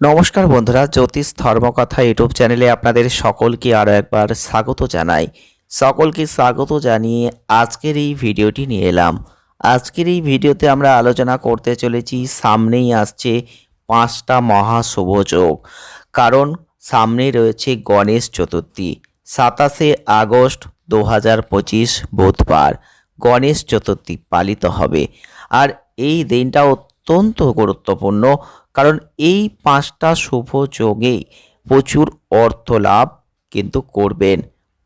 নমস্কার বন্ধুরা, জ্যোতিষ ধর্মকথা ইউটিউব চ্যানেলে আপনাদের সকলকে আরও একবার স্বাগত জানাই। সকলকে স্বাগত জানিয়ে আজকের এই ভিডিওটি নিয়ে এলাম। আজকের এই ভিডিওতে আমরা আলোচনা করতে চলেছি, সামনেই আসছে পাঁচটা মহা শুভ যোগ। কারণ সামনেই রয়েছে গণেশ চতুর্থী, সাতাশে আগস্ট দু হাজার পঁচিশ বুধবার। গণেশ চতুর্থী পালিত হবে। আর এই দিনটা অত্যন্ত গুরুত্বপূর্ণ, কারণ এই পাঁচটা শুভ যোগেই প্রচুর অর্থ লাভ কিন্তু করবেন।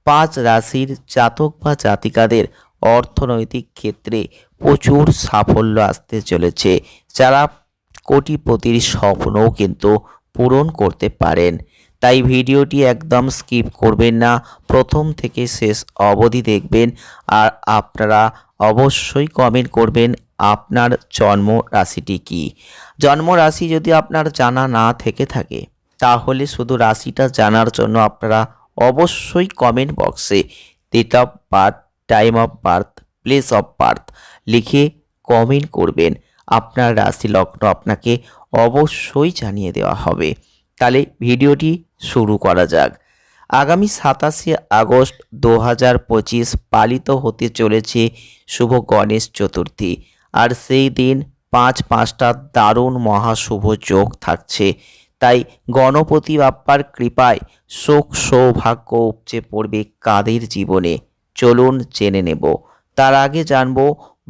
পাঁচ রাশির জাতক বা জাতিকাদের অর্থনৈতিক ক্ষেত্রে প্রচুর সাফল্য আসতে চলেছে। যারা কোটিপতির স্বপ্নও কিন্তু পূরণ করতে পারেন। তাই ভিডিওটি একদম স্কিপ করবেন না। প্রথম থেকে শেষ অবধি দেখবেন। আর আপনারা অবশ্যই কমেন্ট করবেন আপনার জন্ম রাশিটি কী। জন্ম রাশি যদি আপনার জানা না থেকে থাকে, তাহলে শুধু রাশিটা জানার জন্য আপনারা অবশ্যই কমেন্ট বক্সে date of birth time of birth place of birth লিখে কমেন্ট করবেন। আপনার রাশি লগ্ন আপনাকে অবশ্যই জানিয়ে দেওয়া হবে। তাহলে ভিডিওটি শুরু করা যাক। আগামী সাতাশে আগস্ট দু হাজার পঁচিশ পালিত হতে চলেছে শুভ গণেশ চতুর্থী। আর সেই দিন পাঁচ পাঁচটা দারুণ মহাশুভ যোগ থাকছে। তাই গণপতি বাপ্পার কৃপায় শোক সৌভাগ্য উপচে পড়বে কাদের জীবনে? চলুন জেনে নেব। তার আগে জানব,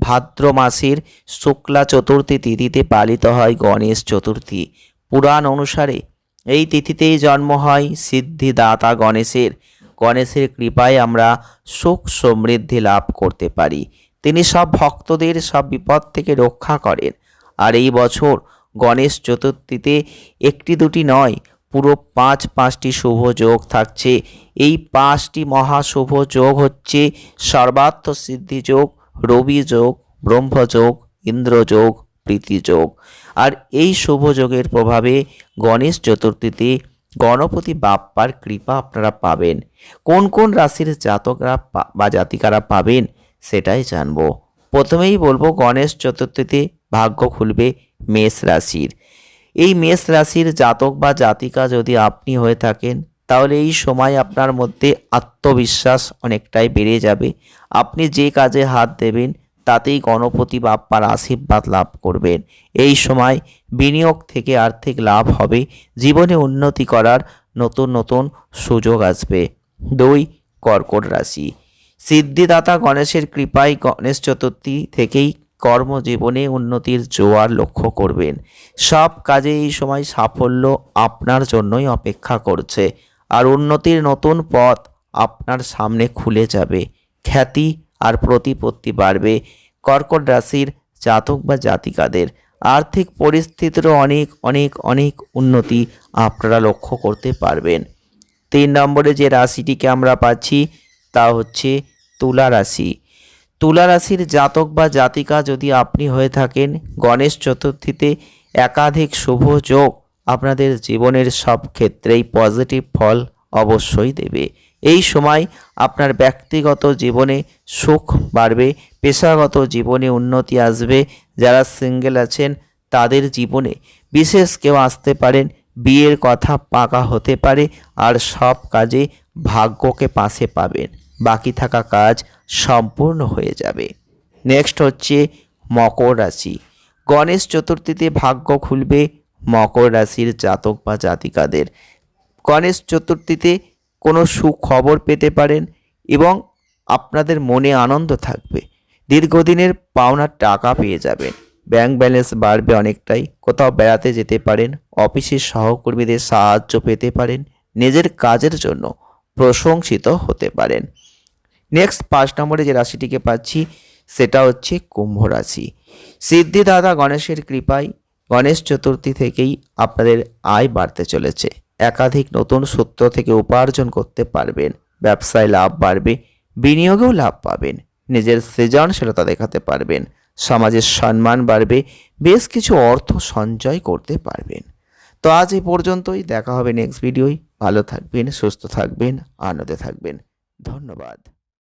ভাদ্র মাসের শুক্লা চতুর্থী তিথিতে পালিত হয় গণেশ চতুর্থী। পুরাণ অনুসারে এই তিথিতেই জন্ম হয় সিদ্ধিদাতা গণেশের। গণেশের কৃপায় আমরা সুখ সমৃদ্ধি লাভ করতে পারি। তিনি সব ভক্তদের সব বিপদ থেকে রক্ষা করেন। আর এই বছর গণেশ চতুর্থীতে একটি দুটি নয়, পুরো পাঁচ, পাঁচটি শুভ যোগ থাকছে। এই পাঁচটি মহাশুভ যোগ হচ্ছে সর্বার্থ সিদ্ধি যোগ, রবি যোগ ব্রহ্মযোগ ইন্দ্রযোগ প্রীতিযোগ। আর এই শুভ যোগের প্রভাবে গণেশ চতুর্থীতে গণপতি বাপ্পার কৃপা আপনারা পাবেন। কোন কোন রাশির জাতকরা বা জাতিকারা পাবেন সেটাই জানব। প্রথমেই বলব গণেশ চতুর্থীতে ভাগ্য খুলবে মেষ রাশির। এই মেষ রাশির জাতক বা জাতিকা যদি আপনি হয়ে থাকেন, তাহলে এই সময় আপনার মধ্যে আত্মবিশ্বাস অনেকটাই বেড়ে যাবে। আপনি যে কাজে হাত দেবেন তাতেই গণপতি বাপ্পার আশীর্বাদ লাভ করবেন। এই সময় বিনিয়োগ থেকে আর্থিক লাভ হবে। জীবনে উন্নতি করার নতুন নতুন সুযোগ আসবে। দুই, কর্কট রাশি। সিদ্ধিদাতা গণেশের কৃপায় গণেশ চতুর্থী থেকেই কর্মজীবনে উন্নতির জোয়ার লক্ষ্য করবেন। সব কাজে এই সময় সাফল্য আপনার জন্যই অপেক্ষা করছে। আর উন্নতির নতুন পথ আপনার সামনে খুলে যাবে। খ্যাতি আর প্রতিপত্তি বাড়বে। কর্কট রাশির জাতক বা জাতিকাদের আর্থিক পরিস্থিতিরও অনেক অনেক অনেক উন্নতি আপনারা লক্ষ্য করতে পারবেন। তিন নম্বরে যে রাশিটিকে আমরা পাচ্ছি তা হচ্ছে তুলা রাশি। তুলা রাশির জাতক বা জাতিকা যদি আপনি হয়ে থাকেন, গণেশ চতুর্থীতে একাধিক শুভ যোগ আপনাদের জীবনের সব ক্ষেত্রেই পজিটিভ ফল অবশ্যই দেবে। এই সময় আপনার ব্যক্তিগত জীবনে সুখ বাড়বে, পেশাগত জীবনে উন্নতি আসবে। যারা সিঙ্গেল আছেন, তাদের জীবনে বিশেষ কেউ আসতে পারেন, বিয়ের কথা পাকা হতে পারে আর সব কাজে ভাগ্যকে পাশে পাবেন। বাকি থাকা কাজ সম্পূর্ণ হয়ে যাবে। নেক্সট হচ্ছে মকর রাশি। গণেশ চতুর্থীতে ভাগ্য খুলবে মকর রাশির জাতক বা জাতিকাদের। গণেশ চতুর্থীতে কোনো সুখবর পেতে পারেন এবং আপনাদের মনে আনন্দ থাকবে। দীর্ঘদিনের পাওনা টাকা পেয়ে যাবেন। ব্যাংক ব্যালেন্স বাড়বে অনেকটাই। কোথাও বেড়াতে যেতে পারেন, অফিসের সহকর্মীদের সাহায্য পেতে পারেন, নিজের কাজের জন্য প্রশংসিত হতে পারেন। নেক্সট পাঁচ নম্বরে যে রাশিটিকে পাচ্ছি, সেটা হচ্ছে কুম্ভ রাশি। সিদ্ধিদাতা গণেশের কৃপায় গণেশ চতুর্থী থেকেই আপনাদের আয় বাড়তে চলেছে। একাধিক নতুন সূত্র থেকে উপার্জন করতে পারবেন। ব্যবসায় লাভ বাড়বে, বিনিয়োগেও লাভ পাবেন। নিজের সৃজনশীলতা দেখাতে পারবেন। সমাজের সম্মান বাড়বে, বেশ কিছু অর্থ সঞ্চয় করতে পারবেন। তো আজ এই পর্যন্তই, দেখা হবে নেক্সট ভিডিওয় ভালো থাকবেন, সুস্থ থাকবেন, আনন্দে থাকবেন। ধন্যবাদ।